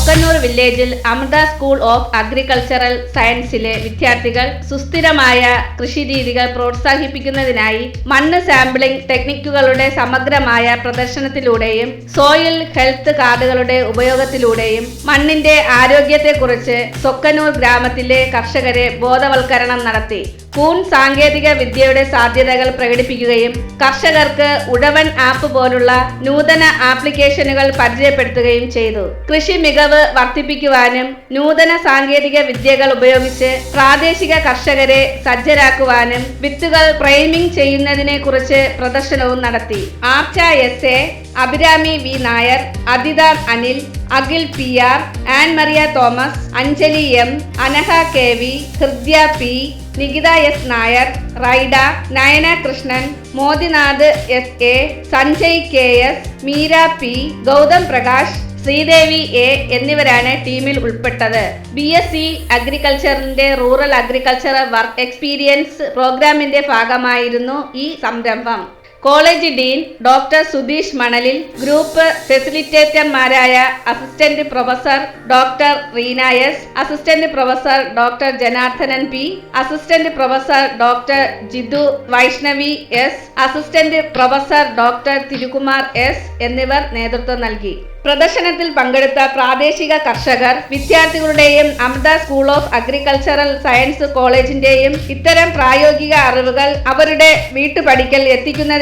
സൊക്കന്നൂർ വില്ലേജിൽ Amrita school of agricultural സയൻസിലെ വിദ്യാർത്ഥികൾ സുസ്ഥിരമായ കൃഷിരീതികൾ പ്രോത്സാഹിപ്പിക്കുന്നതിനായി മണ്ണ് സാമ്പിളിംഗ് ടെക്നിക്കുകളുടെ സമഗ്രമായ പ്രദർശനത്തിലൂടെയും സോയിൽ ഹെൽത്ത് കാർഡുകളുടെ ഉപയോഗത്തിലൂടെയും മണ്ണിന്റെ ആരോഗ്യത്തെക്കുറിച്ച് സൊക്കന്നൂർ ഗ്രാമത്തിലെ കർഷകരെ ബോധവൽക്കരണം നടത്തി. കൂൺ സാങ്കേതിക വിദ്യയുടെ സാധ്യതകൾ പ്രകടിപ്പിക്കുകയും കർഷകർക്ക് ഉഴവൻ ആപ്പ് പോലുള്ള നൂതന ആപ്ലിക്കേഷനുകൾ പരിചയപ്പെടുത്തുകയും ചെയ്തു. കൃഷി മികവ് വർദ്ധിപ്പിക്കുവാനും നൂതന സാങ്കേതിക വിദ്യകൾ ഉപയോഗിച്ച് പ്രാദേശിക കർഷകരെ സജ്ജരാക്കുവാനും വിത്തുകൾ ഫ്രെയിമിംഗ് ചെയ്യുന്നതിനെ കുറിച്ച് പ്രദർശനവും നടത്തി. Archa S A Abhirami V Nair Aditha Anil Akhil P R Ann Mariya Thomas Anjali M Anaha K V Hridya P Nikita S Nair Raida Nayana Krishnan Modinath S A Sanjay K S Meera P Gautham Prakash Sreedevi A എന്നിവരാണ് ടീമിൽ ഉൾപ്പെട്ടത്. B S C അഗ്രികൾച്ചറിന്റെ rural agricultural work experience പ്രോഗ്രാമിന്റെ ഭാഗമായിരുന്നു ഈ സംരംഭം. College dean doctor Sudheesh Manalil group ഫെസിലിറ്റേറ്റർമാരായ assistant professor doctor Reena S assistant professor doctor Janardhanan P assistant professor doctor Jithu Vaishnavi S assistant professor doctor Thirukumar S എന്നിവർ നേതൃത്വം നൽകി. പ്രദർശനത്തിൽ പങ്കെടുത്ത പ്രാദേശിക കർഷകർ വിദ്യാർത്ഥികളുടെയും Amrita school of agricultural science കോളേജിന്റെയും ഇത്തരം പ്രായോഗിക അറിവുകൾ അവരുടെ വീട്ടുപടിക്കൽ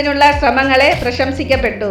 എത്തിക്കുന്നതിനുള്ള ശ്രമങ്ങളെ പ്രശംസിക്കപ്പെട്ടു.